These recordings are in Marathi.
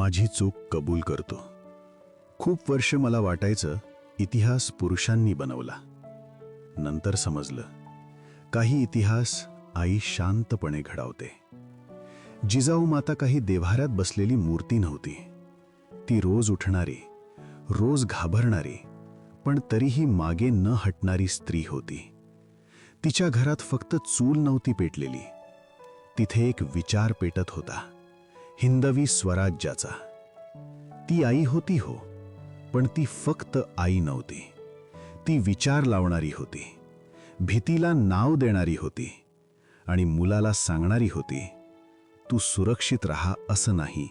माझी चूक कबूल करतो. खूप वर्ष मला वाटायचं इतिहास पुरुषांनी बनवला. नंतर समजलं काही इतिहास आई शांतपणे घडावते. जिजाऊ माता काही देव्हाऱ्यात बसलेली मूर्ती नव्हती. ती रोज उठणारी रोज घाबरणारी पण तरीही मागे न हटणारी स्त्री होती. तिच्या घरात फक्त चूल नव्हती पेटलेली. तिथे एक विचार पेटत होता. हिंदवी स्वराज्याचा. ती आई होती हो पण ती फक्त आई नव्हती. ती विचार लावणारी होती. भीतीला नाव देणारी होती. आणि मुलाला सांगणारी होती तू सुरक्षित राहा असं नाही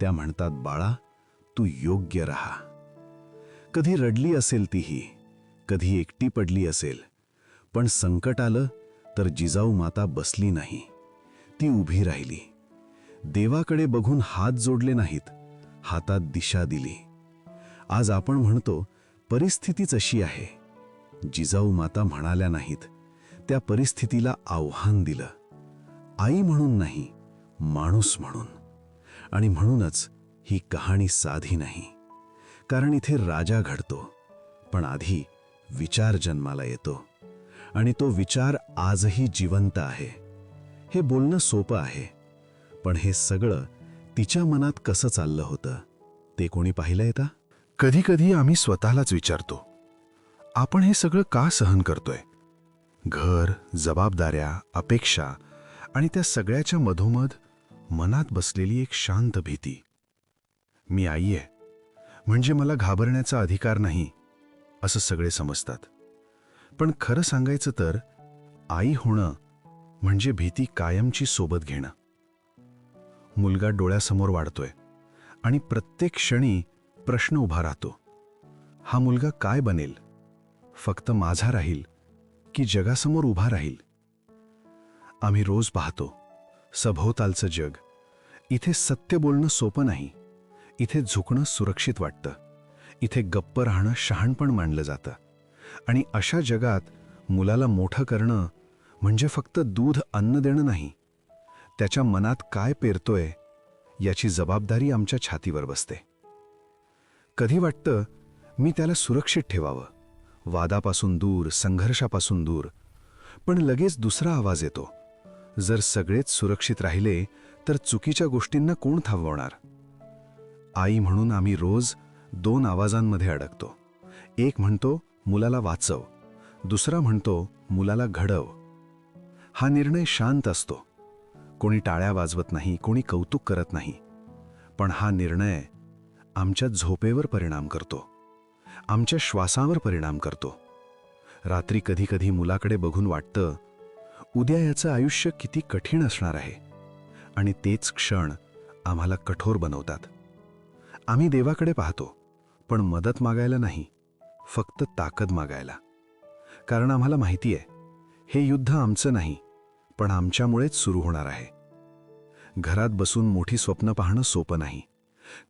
त्या म्हणतात बाळा तू योग्य राहा. कधी रडली असेल तीही कधी एकटी पडली असेल पण संकट आलं तर जिजाऊ माता बसली नाही. ती उभी राहिली. देवाकडे बघून हात जोडले नाहीत हातात दिशा दिली. आज आपण म्हणतो परिस्थितीच अशी आहे. जिजाऊ माता म्हणाल्या नाहीत त्या परिस्थितीला आव्हान दिलं. आई म्हणून नाही माणूस म्हणून. आणि म्हणूनच ही कहाणी साधी नाही. कारण इथे राजा घडतो पण आधी विचार जन्माला येतो. आणि तो विचार आजही जिवंत आहे. हे बोलणं सोपं आहे पण हे सगळं तिच्या मनात कसं चाललं होतं ते कोणी पाहिलं येता कधी कधी आम्ही स्वतःलाच विचारतो आपण हे सगळं का सहन करतोय? घर जबाबदाऱ्या अपेक्षा आणि त्या सगळ्याच्या मधोमध मनात बसलेली एक शांत भीती. मी आई आहे म्हणजे मला घाबरण्याचा अधिकार नाही असं सगळे समजतात. पण खरं सांगायचं तर आई होणं म्हणजे भीती कायमची सोबत घेणं. मुलगा डोळ्यासमोर वाढतोय आणि प्रत्येक क्षणी प्रश्न उभा राहतो. हा मुलगा काय बनेल? फक्त माझा राहील की जगासमोर उभा राहील? आम्ही रोज पाहतो सभोवतालचं जग. इथे सत्य बोलणं सोपं नाही. इथे झुकणं सुरक्षित वाटतं. इथे गप्प राहणं शहाणपण मानलं जातं. आणि अशा जगात मुलाला मोठं करणं म्हणजे फक्त दूध अन्न देणं नाही. त्याच्या मनात काय पेरतोय याची जबाबदारी आमच्या छातीवर बसते. कधी वाटतं मी त्याला सुरक्षित ठेवावं? वादापासून दूर संघर्षापासून दूर. पण लगेच दुसरा आवाज येतो. जर सगळेच सुरक्षित राहिले तर चुकीच्या गोष्टींना कोण थांबवणार? आई म्हणून आम्ही रोज दोन आवाजांमध्ये अडकतो. एक म्हणतो मुलाला वाचव. दुसरा म्हणतो मुलाला घडव. हा निर्णय शांत असतो. कोणी टाळ्या वाजवत नाही कोणी कौतुक करत नाही. पण हा निर्णय आमच्या झोपेवर परिणाम करतो. आमच्या श्वासावर परिणाम करतो. रात्री कधीकधी मुलाकडे बघून वाटतं उद्या याचं आयुष्य किती कठीण असणार आहे. आणि तेच क्षण आम्हाला कठोर बनवतात. आम्ही देवाकडे पाहतो पण मदत मागायला नाही फक्त ताकद मागायला. कारण आम्हाला माहिती आहे हे युद्ध आमचं नाही पण आमच्यामुळेच सुरू होणार आहे. घरात बसून मोठी स्वप्न पाहणं सोपं नाही.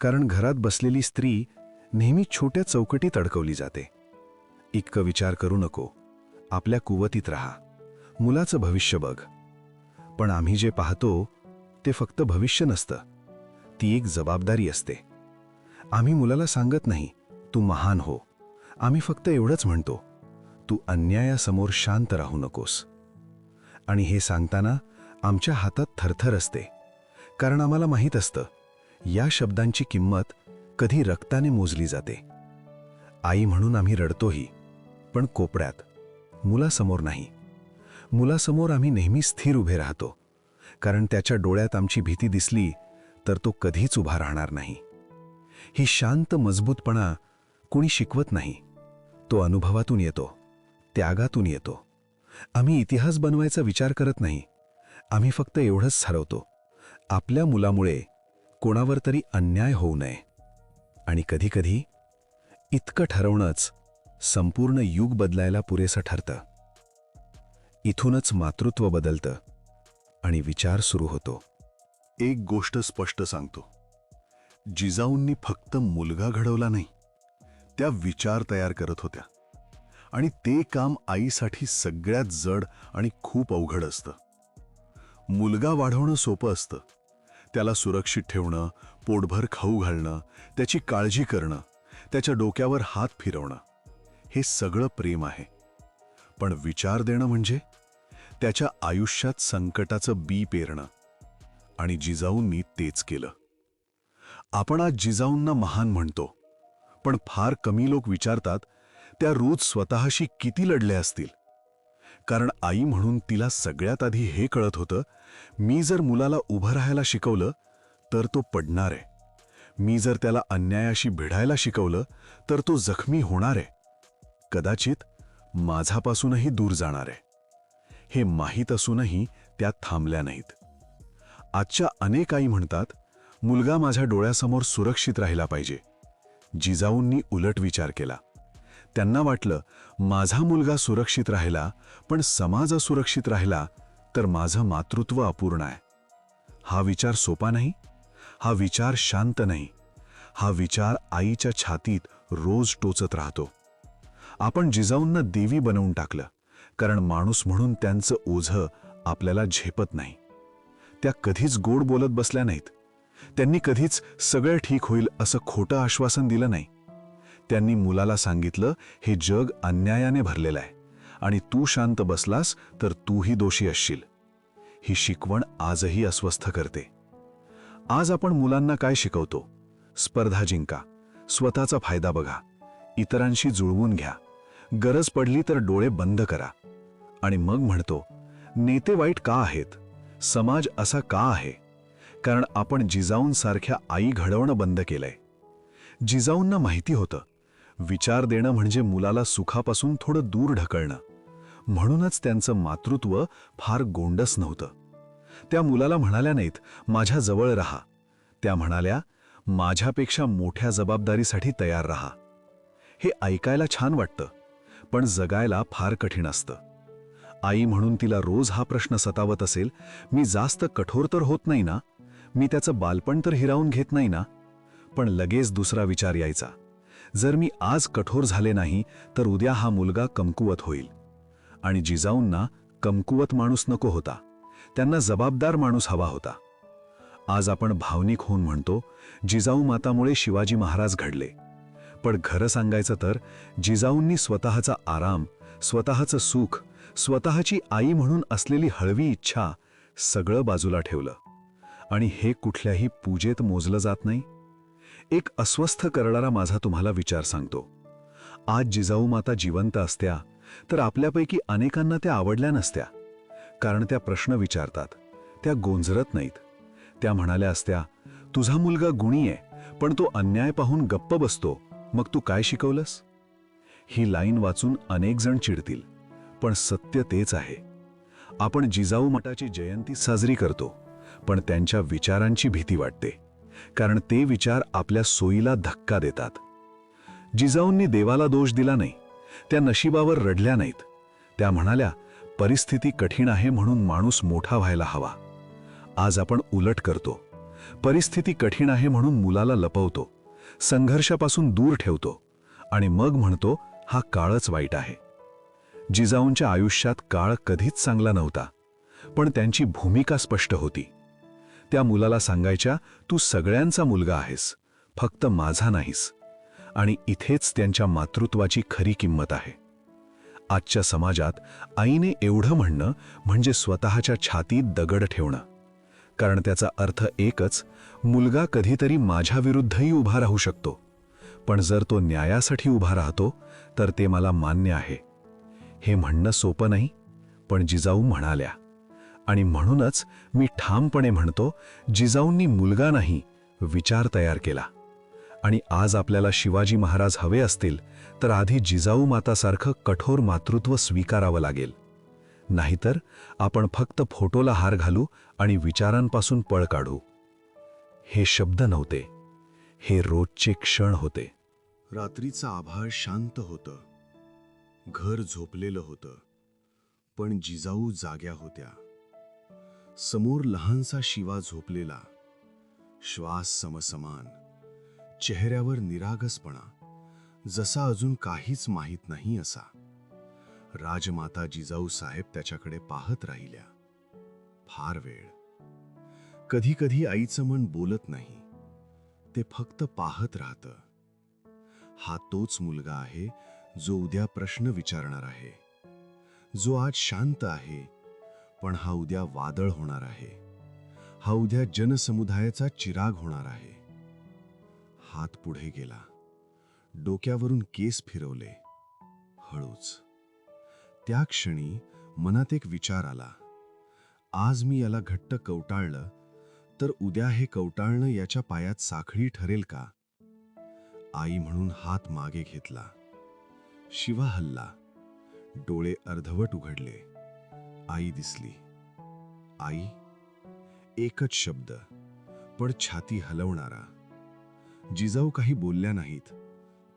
कारण घरात बसलेली स्त्री नेहमी छोट्या चौकटीत अडकवली जाते. इतकं विचार करू नको. आपल्या कुवतीत राहा. मुलाचं भविष्य बघ. पण आम्ही जे पाहतो ते फक्त भविष्य नसतं. ती एक जबाबदारी असते. आम्ही मुलाला सांगत नाही तू महान हो. आम्ही फक्त एवढंच म्हणतो तू अन्यायासमोर शांत राहू नकोस. आणि हे सांगताना आमच्या हातात थरथर असते. कारण आम्हाला माहीत असतं या शब्दांची किंमत कधी रक्ताने मोजली जाते. आई म्हणून आम्ही रडतोही पण कोपड्यात मुलासमोर नाही. मुलासमोर आम्ही नेहमी स्थिर उभे राहतो. कारण त्याच्या डोळ्यात आमची भीती दिसली तर तो कधीच उभा राहणार नाही. ही शांत मजबूतपणा कुणी शिकवत नाही. तो अनुभवातून येतो त्यागातून येतो. आम्ही इतिहास बनवायचा विचार करत नाही. आम्ही फक्त एवढंच ठरवतो. आपल्या मुलामुळे कोणावर तरी अन्याय होऊ नये. आणि कधीकधी इतकं ठरवणंच संपूर्ण युग बदलायला पुरेसं ठरतं. इथूनच मातृत्व बदलतं आणि विचार सुरू होतो. एक गोष्ट स्पष्ट सांगतो. जिजाऊंनी फक्त मुलगा घडवला नाही त्या विचार तयार करत होत्या. आणि ते काम आईसाठी सगळ्यात जड आणि खूप अवघड असतं. मुलगा वाढवणं सोपं असतं. त्याला सुरक्षित ठेवणं पोटभर खाऊ घालणं त्याची काळजी करणं त्याच्या डोक्यावर हात फिरवणं हे सगळं प्रेम आहे. पण विचार देणं म्हणजे? त्याच्या आयुष्यात संकटाचं बी पेरणं आणि जिजाऊंनी तेच केलं. आपण आज जिजाऊंना महान म्हणतो. पण फार कमी लोक विचारतात त्या रोज स्वतःशी किती लढल्या असतील? कारण आई म्हणून तिला सगळ्यात आधी हे कळत होतं मी जर मुलाला उभं राहायला शिकवलं तर तो पडणार. आहे मी जर त्याला अन्यायाशी भिडायला शिकवलं तर तो जखमी होणार. आहे कदाचित माझापासूनही दूर जाणार. आहे हे माहीत असूनही त्या थांबल्या नाहीत. आजच्या अनेक आई म्हणतात मुलगा माझ्या डोळ्यासमोर सुरक्षित राहिला पाहिजे. जिजाऊंनी उलट विचार केला. त्यांना वाटलं माझा मुलगा सुरक्षित राहिला पण समाज असुरक्षित राहिला तर माझं मातृत्व अपूर्ण आहे. हा विचार सोपा नाही हा विचार शांत नाही हा विचार आईच्या छातीत रोज टोचत राहतो. आपण जिजाऊंना देवी बनवून टाकलं कारण माणूस म्हणून त्यांचं ओझं आपल्याला झेपत नाही. त्या कधीच गोड बोलत बसल्या नाहीत. त्यांनी कधीच सगळं ठीक होईल असं खोटं आश्वासन दिलं नाही. त्यांनी मुलाला सांगितलं हे जग अन्यायाने भरलेलं आहे. आणि तू शांत बसलास तर तूही दोषी असशील. ही शिकवण आजही अस्वस्थ करते. आज आपण मुलांना काय शिकवतो? स्पर्धा जिंका. स्वतःचा फायदा बघा. इतरांशी जुळवून घ्या. गरज पडली तर डोळे बंद करा. आणि मग म्हणतो नेते वाईट का आहेत? समाज असा का आहे? कारण आपण जिजाऊंसारख्या आई घडवणं बंद केलंय. जिजाऊंना माहिती होतं विचार देणं म्हणजे मुलाला सुखापासून थोडं दूर ढकलणं. म्हणूनच त्यांचं मातृत्व फार गोंडस नव्हतं. त्या मुलाला म्हणाल्या नाहीत माझ्या जवळ राहा. त्या म्हणाल्या माझ्यापेक्षा मोठ्या जबाबदारीसाठी तयार राहा. हे ऐकायला छान वाटतं पण जगायला फार कठीण असतं. आई म्हणून तिला रोज हा प्रश्न सतावत असेल मी जास्त कठोर तर होत नाही ना? मी त्याचं बालपण तर हिरावून घेत नाही ना? पण लगेच दुसरा विचार यायचा जर मी आज कठोर झाले नाही तर उद्या हा मुलगा कमकुवत होईल. आणि जिजाऊंना कमकुवत माणूस नको होता. त्यांना जबाबदार माणूस हवा होता. आज आपण भावनिक होऊन म्हणतो जिजाऊ मातामुळे शिवाजी महाराज घडले. पण खरं सांगायचं तर जिजाऊंनी स्वतःचा आराम स्वतःचं सुख स्वतःची आई म्हणून असलेली हळवी इच्छा सगळं बाजूला ठेवलं. आणि हे कुठल्याही पूजेत मोजलं जात नाही. एक अस्वस्थ करणारा माझा तुम्हाला विचार सांगतो. आज जिजाऊ माता जिवंत असत्या तर आपल्यापैकी अनेकांना त्या आवडल्या नसत्या. कारण त्या प्रश्न विचारतात त्या गोंजरत नाहीत. त्या म्हणाल्या असत्या तुझा मुलगा गुणी आहे पण तो अन्याय पाहून गप्प बसतो. मग तू काय शिकवलंस? ही लाईन वाचून अनेक जण चिडतील पण सत्य तेच आहे. आपण जिजाऊ मठाची जयंती साजरी करतो पण त्यांच्या विचारांची भीती वाटते. कारण ते विचार आपल्या सोयीला धक्का देतात. जिजाऊंनी देवाला दोष दिला नाही त्या नशिबावर रडल्या नाहीत. त्या म्हणाल्या परिस्थिती कठीण आहे म्हणून माणूस मोठा व्हायला हवा. आज आपण उलट करतो. परिस्थिती कठीण आहे म्हणून मुलाला लपवतो. संघर्षापासून दूर ठेवतो. आणि मग म्हणतो हा काळच वाईट आहे. जिजाऊंच्या आयुष्यात काळ कधीच चांगला नव्हता पण त्यांची भूमिका स्पष्ट होती. त्या मुलाला सांगायच्या तू सगळ्यांचा मुलगा आहेस फक्त माझा नाहीस. आणि इथेच त्यांच्या मातृत्वाची खरी किंमत आहे. आजच्या समाजात आईने एवढं म्हणणं म्हणजे स्वतःच्या छातीत दगड ठेवणं. कारण त्याचा अर्थ एकच मुलगा कधीतरी माझ्याविरुद्धही उभा राहू शकतो. पण जर तो न्यायासाठी उभा राहतो तर ते मला मान्य आहे. हे म्हणणं सोपं नाही पण जिजाऊ म्हणाल्या आणि म्हणूनच मी ठामपणे म्हणतो जिजाऊंनी मुलगा नाही विचार तयार केला. आणि आज आपल्याला शिवाजी महाराज हवे असतील तर आधी जिजाऊ मातासारखं कठोर मातृत्व स्वीकारावं लागेल. नाहीतर आपण फक्त फोटोला हार घालू आणि विचारांपासून पळ काढू. हे शब्द नव्हते. हे रोजचे क्षण होते. रात्रीचं आभाळ शांत होतं. घर झोपलेलं होतं. पण जिजाऊ जाग्या होत्या. समोर लहानसा शिवा झोपलेला. श्वास समसमान. चेहऱ्यावर निरागसपणा. जसा अजून काहीच माहीत नाही असा. राजमाता जिजाऊ साहेब त्याच्याकडे पाहत राहिल्या. फार वेळ. कधी कधी आईचं मन बोलत नाही. ते फक्त पाहत राहतं. हा तोच मुलगा आहे जो उद्या प्रश्न विचारणार आहे. जो आज शांत आहे. पण हा उद्या वादळ होणार आहे. हा उद्या जनसमुदायाचा चिराग होणार आहे. हात पुढे गेला. डोक्यावरून केस फिरवले. हळूच. त्या क्षणी मनात एक विचार आला. आज मी याला घट्ट कवटाळलं तर उद्या हे कवटाळणं याच्या पायात साखळी ठरेल का? आई म्हणून हात मागे घेतला. शिवा हल्ला. डोळे अर्धवट उघडले. आई दिसली. आई एकच शब्द पण छाती हलवणारा. जिजाऊ काही बोलल्या नाहीत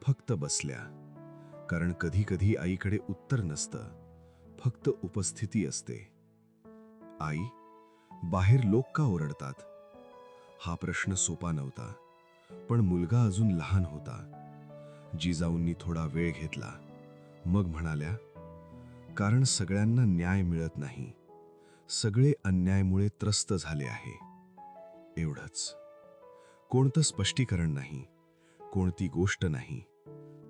फक्त बसल्या. कारण कधी कधी आईकडे उत्तर नसतं फक्त उपस्थिती असते. आई बाहेर लोक का ओरडतात? हा प्रश्न सोपा नव्हता पण मुलगा अजून लहान होता. जिजाऊंनी थोडा वेळ घेतला. मग म्हणाल्या कारण सगळ्यांना न्याय मिळत नाही. सगळे अन्यायमुळे त्रस्त झाले आहे. एवढंच. कोणतं स्पष्टीकरण नाही. कोणती गोष्ट नाही.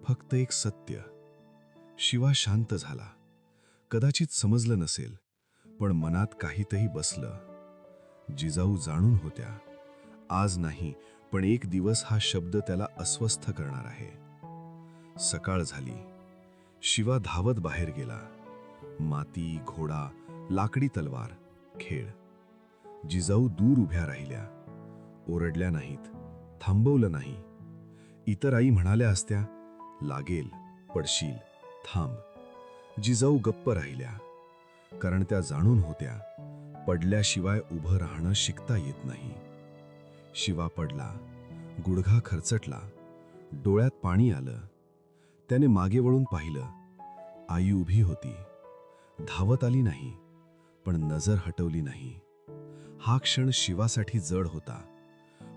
फक्त एक सत्य. शिवा शांत झाला. कदाचित समजलं नसेल पण मनात काहीतरी बसलं. जिजाऊ जाणून होत्या आज नाही पण एक दिवस हा शब्द त्याला अस्वस्थ करणार आहे. सकाळ झाली. शिवा धावत बाहेर गेला. माती घोडा लाकडी तलवार खेळ. जिजाऊ दूर उभ्या राहिल्या. ओरडल्या नाहीत थांबवलं नाही. इतर आई म्हणाल्या असत्या लागेल पडशील थांब. जिजाऊ गप्प राहिल्या. कारण त्या जाणून होत्या पडल्याशिवाय उभं राहणं शिकता येत नाही. शिवा पडला गुडघा खरचटला डोळ्यात पाणी आलं. त्याने मागे वळून पाहिलं आई उभी होती. धावत आली नाही पण नजर हटवली नाही. हा क्षण शिवासाठी जड होता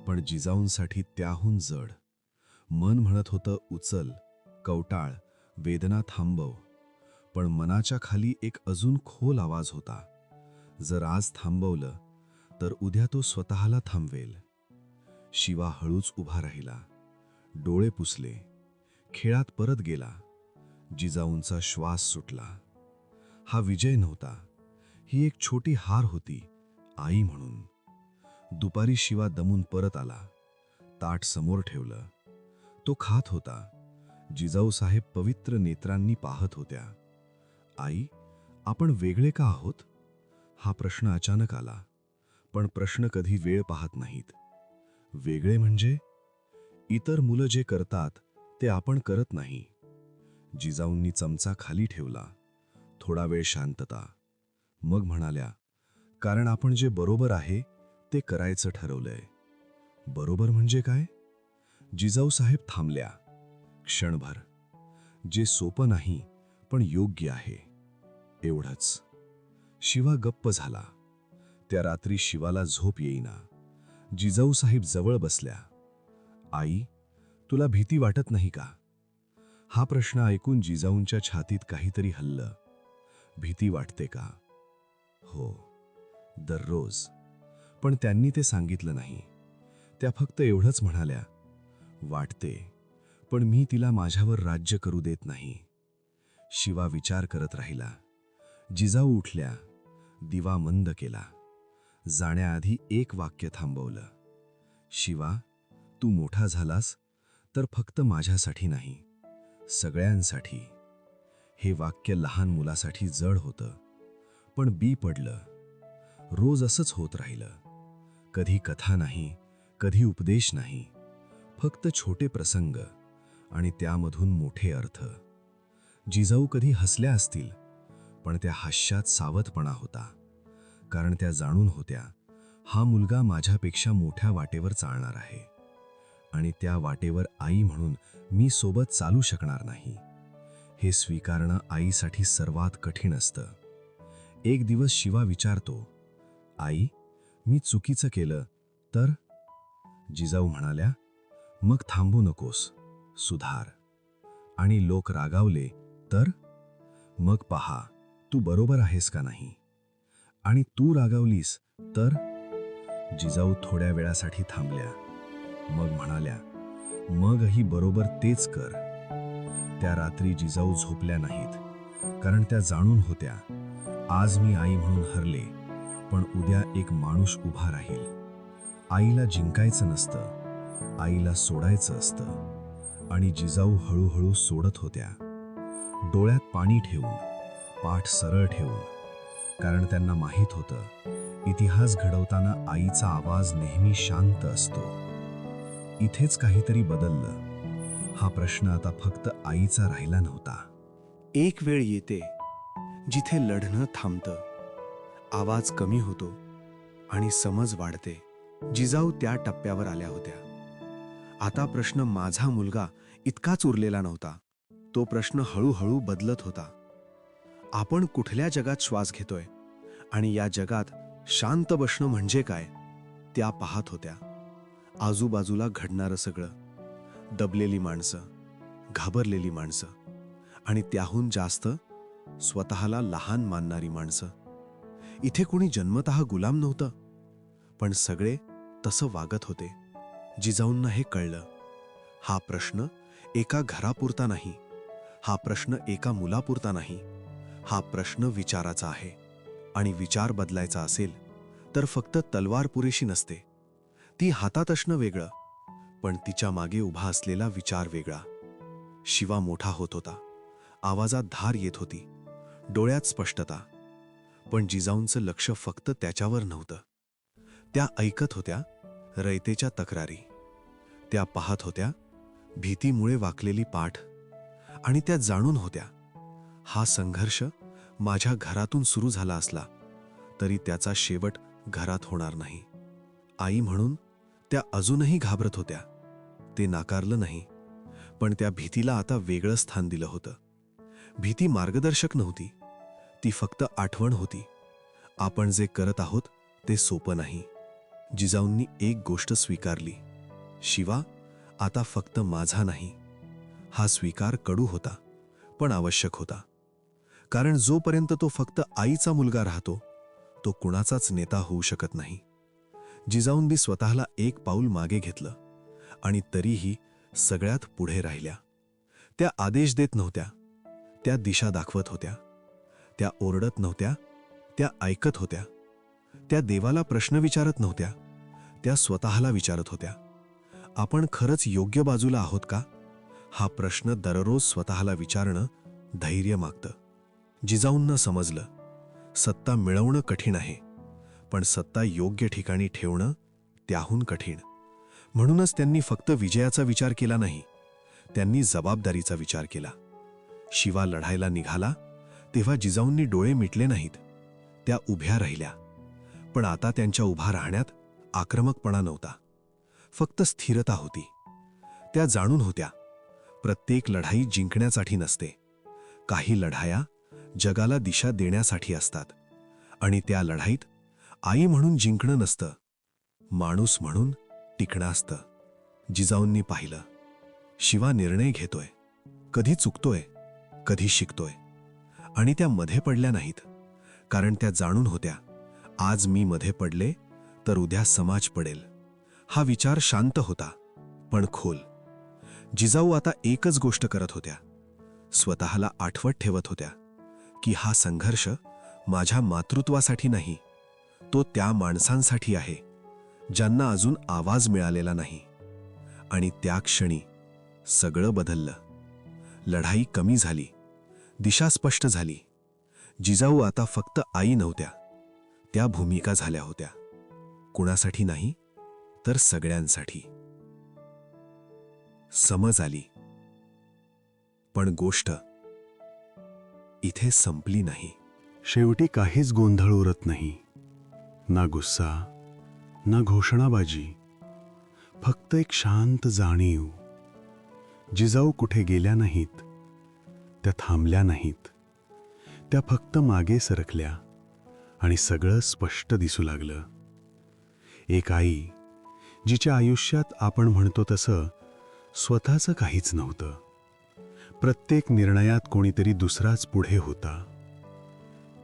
पण जिजाऊंसाठी त्याहून जड. मन म्हणत होतं उचल कवटाळ वेदना थांबव. पण मनाच्या खाली एक अजून खोल आवाज होता. जर आज थांबवलं तर उद्या तो स्वतःला थांबवेल. शिवा हळूच उभा राहिला. डोळे पुसले. खेळात परत गेला. जिजाऊंचा श्वास सुटला. हा विजय नव्हता. ही एक छोटी हार होती आई म्हणून. दुपारी शिवा दमून परत आला. ताट समोर ठेवलं. तो खात होता. जिजाऊ साहेब पवित्र नेत्रांनी पाहत होत्या. आई आपण वेगळे का आहोत? हा प्रश्न अचानक आला. पण प्रश्न कधी वेळ पाहत नाहीत. वेगळे म्हणजे? इतर मुलं जे करतात ते आपण करत नाही. जिजाऊंनी चमचा खाली ठेवला. थोडा वेळ शांतता. मग म्हणाल्या कारण आपण जे बरोबर आहे ते करायचं ठरवलंय. बरोबर म्हणजे काय? जिजाऊ साहेब थांबल्या. क्षणभर. जे सोपं नाही पण योग्य आहे. एवढंच. शिवा गप्प झाला. त्या रात्री शिवाला झोप येईना. जिजाऊ साहेब जवळ बसल्या. आई तुला भीती वाटत नाही का? हा प्रश्न ऐकून जिजाऊंच्या छातीत काहीतरी हल्लं. भीती वाटते का? हो दररोज. पण त्यांनी ते सांगितलं नाही. त्या फक्त एवढंच म्हणाल्या वाटते पण मी तिला माझ्यावर राज्य करू देत नाही. शिवा विचार करत राहिला. जिजाऊ उठल्या. दिवा मंद केला. जाण्याआधी एक वाक्य थांबवलं. शिवा तू मोठा झालास तर फक्त माझ्यासाठी नाही सगळ्यांसाठी. हे वाक्य लहान मुलासाठी जड होतं पण बी पडलं. रोज असंच होत राहिलं. कधी कथा नाही कधी उपदेश नाही. फक्त छोटे प्रसंग आणि त्यामधून मोठे अर्थ. जिजाऊ कधी हसल्या असतील पण त्या हास्यात सावधपणा होता. कारण त्या जाणून होत्या हा मुलगा माझ्यापेक्षा मोठ्या वाटेवर चालणार आहे. आणि त्या वाटेवर आई म्हणून मी सोबत चालू शकणार नाही. हे स्वीकारणं आईसाठी सर्वात कठीण असतं. एक दिवस शिवा विचारतो आई मी चुकीचं केलं तर? जिजाऊ म्हणाल्या मग थांबू नकोस सुधार. आणि लोक रागावले तर? मग पहा तू बरोबर आहेस का नाही? आणि तू रागावलीस तर? जिजाऊ थोड्या वेळासाठी थांबल्या. मग म्हणाल्या मगही बरोबर तेच कर. त्या रात्री जिजाऊ झोपल्या नाहीत. कारण त्या जाणून होत्या आज मी आई म्हणून हरले पण उद्या एक माणूस उभा राहील. आईला जिंकायचं नसतं आईला सोडायचं असतं. आणि जिजाऊ हळूहळू सोडत होत्या. डोळ्यात पाणी ठेवून पाठ सरळ ठेवून कारण त्यांना माहीत होतं इतिहास घडवताना आईचा आवाज नेहमी शांत असतो. इथेच काहीतरी बदललं. हा प्रश्न आता फक्त आईचा राहिला नव्हता. एक वेळ येते जिथे लढणं थांबतं. आवाज कमी होतो आणि समज वाढते. जिजाऊ त्या टप्प्यावर आल्या होत्या. आता प्रश्न माझा मुलगा इतकाच उरलेला नव्हता. तो प्रश्न हळूहळू बदलत होता. आपण कुठल्या जगात श्वास घेतोय आणि या जगात शांत बसणं म्हणजे काय त्या पाहत होत्या. आजूबाजूला घडणारं सगळं. दबलेली माणसं घाबरलेली माणसं आणि त्याहून जास्त स्वतःला लहान मानणारी माणसं. इथे कोणी जन्मतः गुलाम नव्हतं पण सगळे तसं वागत होते जिजाऊंना हे कळलं. हा प्रश्न एका घरापुरता नाही हा प्रश्न एका मुलापुरता नाही हा प्रश्न विचाराचा आहे आणि विचार बदलायचा असेल तर फक्त तलवार पुरेशी नसते. ती हातात असणं वेगळं पण तिच्यामागे उभा असलेला विचार वेगळा. शिवा मोठा होत होता. आवाजात धार येत होती. डोळ्यात स्पष्टता. पण जिजाऊंचं लक्ष फक्त त्याच्यावर नव्हतं. त्या ऐकत होत्या रयतेच्या तक्रारी. त्या पाहत होत्या भीतीमुळे वाकलेली पाठ. आणि त्या जाणून होत्या. हा संघर्ष माझ्या घरातून सुरू झाला असला तरी त्याचा शेवट घरात होणार नाही. आई म्हणून त्या अजूनही घाबरत होत्या. ते नाकारलं नाही पण त्या भीतीला आता वेगळं स्थान दिलं होतं. भीती मार्गदर्शक नव्हती. ती फक्त आठवण होती. आपण जे करत आहोत ते सोपं नाही. जिजाऊंनी एक गोष्ट स्वीकारली. शिवा आता फक्त माझा नाही. हा स्वीकार कडू होता पण आवश्यक होता. कारण जोपर्यंत तो फक्त आईचा मुलगा राहतो तो कुणाचाच नेता होऊ शकत नाही. जिजाऊंनी स्वतःला एक पाऊल मागे घेतलं आणि तरीही सगळ्यात पुढे राहिल्या. त्या आदेश देत नव्हत्या त्या दिशा दाखवत होत्या त्या ओरडत नव्हत्या त्या ऐकत होत्या त्या देवाला प्रश्न विचारत नव्हत्या त्या स्वतःला विचारत होत्या आपण खरंच योग्य बाजूला आहोत का? हा प्रश्न दररोज स्वतःला विचारणं धैर्य मागतं. जिजाऊंना समजलं सत्ता मिळवणं कठीण आहे. पण सत्ता योग्य ठिकाणी ठेवणं त्याहून कठीण. म्हणूनच त्यांनी फक्त विजयाचा विचार केला नाही त्यांनी जबाबदारीचा विचार केला. शिवा लढायला निघाला तेव्हा जिजाऊंनी डोळे मिटले नाहीत. त्या उभ्या राहिल्या. पण आता त्यांच्या उभा राहण्यात आक्रमकपणा नव्हता. फक्त स्थिरता होती. त्या जाणून होत्या प्रत्येक लढाई जिंकण्यासाठी नसते. काही लढाया जगाला दिशा देण्यासाठी असतात. आणि त्या लढाईत आई म्हणून जिंकणं नसतं. माणूस म्हणून टिकणं असतं. जिजाऊंनी पाहिलं. शिवा निर्णय घेतोय. कधी चुकतोय कधी शिकतोय. आणि त्या मध्ये पडल्या नाहीत. कारण त्या जाणून होत्या आज मी मध्ये पडले तर उद्या समाज पडेल. हा विचार शांत होता पण खोल. जिजाऊ आता एकच गोष्ट करत होत्या. स्वतःला आठवत ठेवत होत्या की हा संघर्ष माझ्या मातृत्वासाठी नाही तो त्या माणसांसाठी आहे ज्यांना अजून आवाज मिळालेला नाही. आणि त्या क्षणी सगळं बदललं. लढाई कमी झाली. दिशा स्पष्ट झाली. जिजाऊ आता फक्त आई नव्हत्या. त्या भूमिका झाल्या होत्या. कुणासाठी नाही तर सगळ्यांसाठी. समज आली. पण गोष्ट इथे संपली नाही. शेवटी काहीच गोंधळ उरत नाही. ना गुस्सा ना घोषणाबाजी. फक्त एक शांत जाणीव. जिजाऊ कुठे गेल्या नाहीत त्या थांबल्या नाहीत. त्या फक्त मागे सरकल्या आणि सगळं स्पष्ट दिसू लागलं. एक आई जिच्या आयुष्यात आपण म्हणतो तसं स्वतःचं काहीच नव्हतं. प्रत्येक निर्णयात कोणीतरी दुसराच पुढे होता.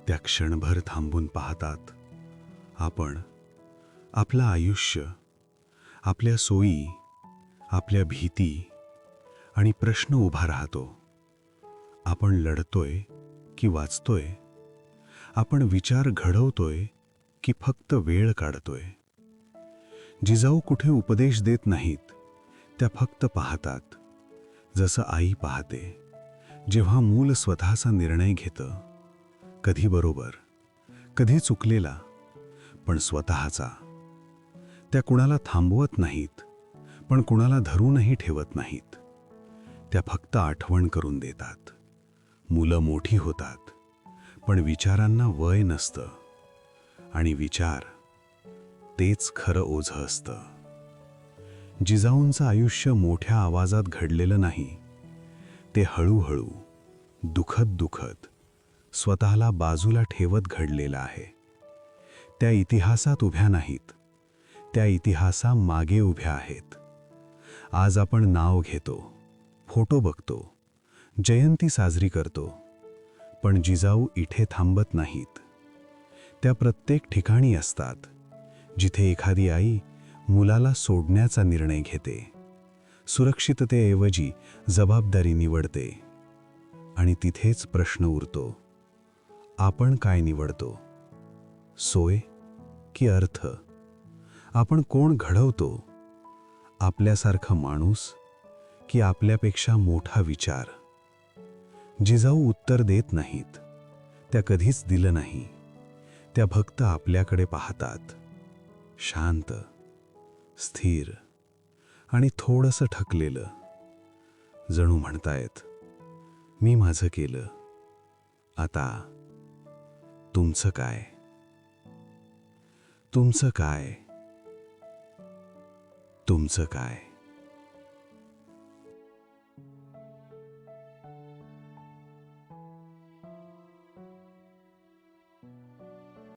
त्या क्षणभर थांबून पाहतात. आपण आपलं आयुष्य आपल्या सोयी आपल्या भीती आणि प्रश्न उभा राहतो. आपण लढतोय की वाचतोय? आपण विचार घडवतोय की फक्त वेळ काढतोय? जिजाऊ कुठे उपदेश देत नाहीत त्या फक्त पाहतात. जसं आई पाहते जेव्हा मूल स्वतःचा निर्णय घेतं कधी बरोबर कधी चुकलेला पण स्वतःचा. त्या कुणाला थांबवत नाहीत पण कुणाला धरूनही ठेवत नाहीत. त्या फक्त आठवण करून देतात. मुलं मोठी होतात पण विचारांना वय नसतं. आणि विचार तेच खरं ओझं असतं. जिजाऊंचं आयुष्य मोठ्या आवाजात घडलेलं नाही. ते हळूहळू दुखत दुखत स्वतःला बाजूला ठेवत घडलेलं आहे. त्या इतिहासात उभ्या नाहीत. त्या इतिहासा मागे उभ्या आहेत. आज आपण नाव घेतो फोटो बघतो जयंती साजरी करतो पण जिजाऊ इथे थांबत नाहीत. त्या प्रत्येक ठिकाणी असतात जिथे एखादी आई मुलाला सोडण्याचा निर्णय घेते. सुरक्षिततेऐवजी जबाबदारी निवडते. आणि तिथेच प्रश्न उरतो आपण काय निवडतो? सोय की अर्थ? आपण कोण घडवतो? आपल्यासारखा माणूस की आपल्यापेक्षा मोठा विचार? जिजाऊ उत्तर देत नाहीत. त्या कधीच दिलं नाही. त्या भक्त आपल्याकडे पाहतात. शांत स्थिर आणि थोडंसं ठकलेलं जणू म्हणतायत मी माझं केलं. आता तुमचं काय? तुमचं काय? तुमचं काय?